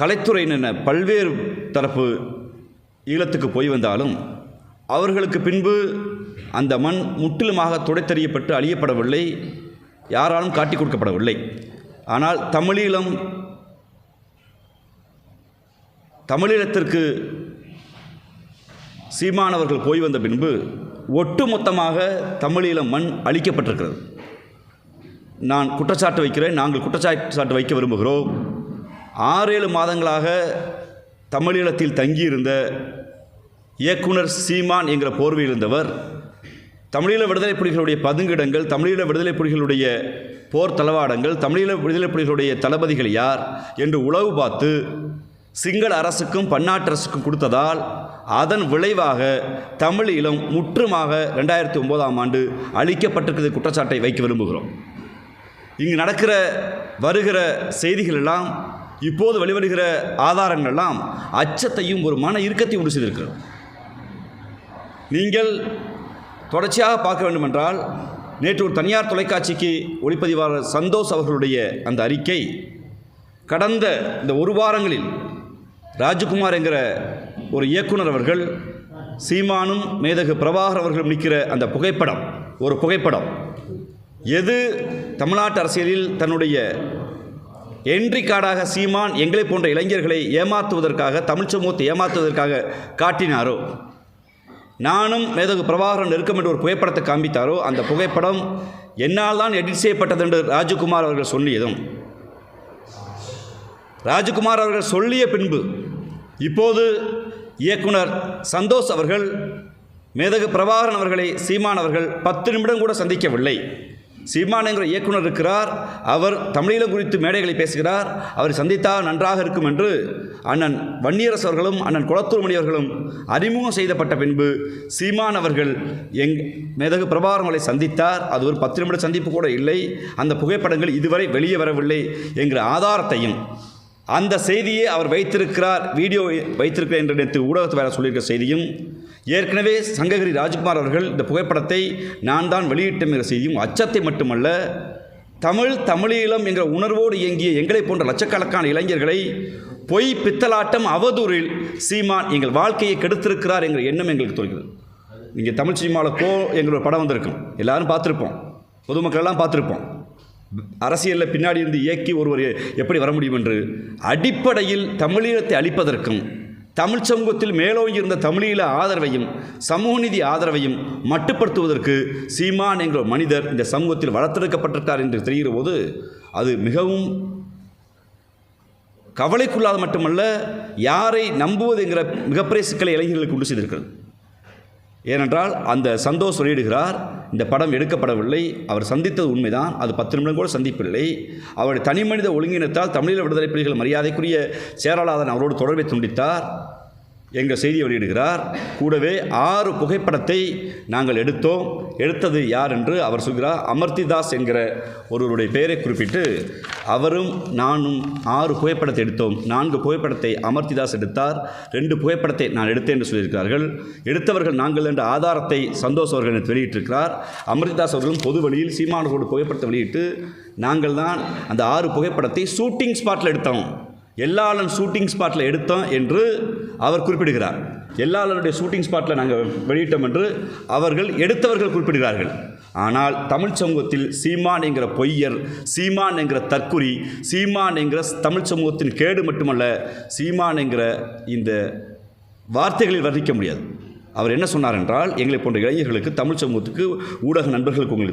கலைத்துறையின பல்வேறு தரப்பு ஈழத்துக்கு போய் வந்தாலும் அவர்களுக்கு பின்பு அந்த மண் முற்றிலுமாக துடைத்தறியப்பட்டு அழியப்படவில்லை யாராலும் காட்டிக் கொடுக்கப்படவில்லை. ஆனால் தமிழீழம் தமிழீழத்திற்கு சீமானவர்கள் போய் வந்த பின்பு ஒட்டுமொத்தமாக தமிழீழம் மண் அழிக்கப்பட்டிருக்கிறது. நான் குற்றச்சாட்டு வைக்கிறேன் நாங்கள் குற்றச்சாட்டு வைக்க விரும்புகிறோம். ஆறேழு மாதங்களாக தமிழீழத்தில் தங்கியிருந்த இயக்குனர் சீமான் என்கிற போர்வையில் இருந்தவர். தமிழீழ விடுதலை புலிகளுடைய பதுங்கிடங்கள் தமிழீழ விடுதலை புலிகளுடைய போர் தளவாடங்கள் தமிழீழ விடுதலை புலிகளுடைய தளபதிகள் யார் என்று உளவு பார்த்து சிங்கள அரசுக்கும் பன்னாட்டு அரசுக்கும் கொடுத்ததால் அதன் விளைவாக தமிழீழம் முற்றுமாக ரெண்டாயிரத்தி ஒம்போதாம் ஆண்டு அழிக்கப்பட்டிருக்கிறது குற்றச்சாட்டை வைக்க விரும்புகிறோம். இங்கு நடக்கிற வருகிற செய்திகள் எல்லாம் இப்போது வெளிவருகிற ஆதாரங்கள் எல்லாம் அச்சத்தையும் ஒரு மன இறுக்கத்தையும் உண்டு செய்திருக்கிறது. நீங்கள் தொடர்ச்சியாக பார்க்க வேண்டுமென்றால் நேற்று ஒரு தனியார் தொலைக்காட்சிக்கு ஒளிப்பதிவாளர் சந்தோஷ் அவர்களுடைய அந்த அறிக்கை கடந்த இந்த ஒரு வாரங்களில் ராஜகுமார் என்கிற ஒரு இயக்குனர் அவர்கள் சீமானும் மேதகு பிரபாகர் அவர்களும் நிற்கிற அந்த புகைப்படம் ஒரு புகைப்படம் எது தமிழ்நாட்டு அரசியலில் தன்னுடைய என்ட்ரி கார்டாக சீமான் எங்களை போன்ற இளைஞர்களை ஏமாற்றுவதற்காக தமிழ் சமூகத்தை ஏமாற்றுவதற்காக காட்டினாரோ? நானும் மேதகு பிரபாகரன் நெருக்கம் என்று ஒரு புகைப்படத்தை காண்பித்தாரோ? அந்த புகைப்படம் என்னால் தான் எடிட் செய்யப்பட்டது என்று ராஜகுமார் அவர்கள் சொல்லியதும். ராஜகுமார் அவர்கள் சொல்லிய பின்பு இப்போது இயக்குனர் சந்தோஷ் அவர்கள் மேதகு பிரபாகரன் அவர்களை சீமான் அவர்கள் பத்து நிமிடம் கூட சந்திக்கவில்லை. சீமான் என்கிற இயக்குனர் இருக்கிறார். அவர் தமிழீழம் குறித்து மேடைகளை பேசுகிறார். அவரை சந்தித்தால் நன்றாக இருக்கும் என்று அண்ணன் வன்னியரசு அவர்களும் அண்ணன் குளத்தூர்மணி அவர்களும் அறிமுகம் செய்தப்பட்ட பின்பு சீமான் அவர்கள் எங் மேதகு பிரபாகரன் சந்தித்தார். அது ஒரு பத்து நிமிட சந்திப்பு கூட இல்லை. அந்த புகைப்படங்கள் இதுவரை வெளியே வரவில்லை என்கிற ஆதாரத்தையும் அந்த செய்தியை அவர் வைத்திருக்கிறார் வீடியோ வைத்திருக்கிறார் என்று நேற்று ஊடகத்தில் வேறு சொல்லியிருக்கிற செய்தியும் ஏற்கனவே சங்ககிரி ராஜ்குமார் அவர்கள் இந்த புகைப்படத்தை நான் தான் வெளியிட்டேன் என்கிற செய்தியும் அச்சத்தை மட்டுமல்ல தமிழ் தமிழீழம் என்ற உணர்வோடு இயங்கிய எங்களை போன்ற லட்சக்கணக்கான இளைஞர்களை பொய் பித்தலாட்டம் அவதூறில் சீமான் எங்கள் வாழ்க்கையை கெடுத்திருக்கிறார் என்கிற எண்ணம் எங்களுக்கு தோல்கிறது நீங்கள் தமிழ் சினிமாவில் கோ எங்களோட படம் வந்திருக்கும். எல்லாரும் பார்த்துருப்போம். பொதுமக்கள் எல்லாம் பார்த்துருப்போம். அரசியலில் பின்னாடி இருந்து இயக்கி ஒருவர் எப்படி வர முடியும் என்று அடிப்படையில் தமிழீழத்தை அழிப்பதற்கும் தமிழ் சமூகத்தில் மேலோங்கி இருந்த தமிழீழ ஆதரவையும் சமூக நிதி ஆதரவையும் மட்டுப்படுத்துவதற்கு சீமான் என்கிற மனிதர் இந்த சமூகத்தில் வளர்த்தெடுக்கப்பட்டிருக்கார் என்று தெரிகிற போது அது மிகவும் கவலைக்குள்ளாத மட்டுமல்ல யாரை நம்புவது என்கிற மிகப்பெரிய சிக்கலை இளைஞர்களுக்கு உண்டு செய்திருக்கிறது. ஏனென்றால் அந்த சந்தோஷ் வெளியிடுகிறார் இந்த படம் எடுக்கப்படவில்லை அவர் சந்தித்தது உண்மைதான் அது பத்து நிமிடம் கூட சந்திப்பில்லை. அவருடைய தனி மனித ஒழுங்கினத்தால் தமிழீழ விடுதலை புலிகள் மரியாதைக்குரிய சேரலாதன் அவரோடு தொடர்பை துண்டித்தார். எங்கள் செய்தியை வெளியிடுகிறார் கூடவே ஆறு புகைப்படத்தை நாங்கள் எடுத்தோம். எடுத்தது யார் என்று அவர் சொல்கிறார் அமர்த்திதாஸ் என்கிற ஒருவருடைய பெயரை குறிப்பிட்டு அவரும் நானும் ஆறு புகைப்படத்தை எடுத்தோம். நான்கு புகைப்படத்தை அமர்த்திதாஸ் எடுத்தார் ரெண்டு புகைப்படத்தை நான் எடுத்தேன் என்று சொல்லியிருக்கிறார்கள். எடுத்தவர்கள் நாங்கள் என்ற ஆதாரத்தை சந்தோஷ் அவர்கள் எனக்கு வெளியிட்டிருக்கிறார். அமர்த்திதாஸ் அவர்களும் பொது வழியில் சீமானோடு புகைப்படத்தை வெளியிட்டு நாங்கள் தான் அந்த ஆறு புகைப்படத்தை ஷூட்டிங் ஸ்பாட்டில் எடுத்தோம். எல்லாளன் ஷூட்டிங் ஸ்பாட்டில் எடுத்தோம் என்று அவர் குறிப்பிடுகிறார். எல்லாருடைய ஷூட்டிங் ஸ்பாட்டில் நாங்கள் வெளியிட்டோம் என்று அவர்கள் எடுத்தவர்கள் குறிப்பிடுகிறார்கள். ஆனால் தமிழ் சமூகத்தில் சீமான் என்கிற பொய்யர் சீமான் என்கிற தற்குறி சீமான் என்கிற தமிழ் சமூகத்தின் கேடு மட்டுமல்ல சீமான் என்கிற இந்த வார்த்தைகளில் வர்ணிக்க முடியாது. அவர் என்ன சொன்னார் என்றால் எங்களை போன்ற இளைஞர்களுக்கு தமிழ் சமூகத்துக்கு ஊடக நண்பர்களுக்கு உங்களுக்கு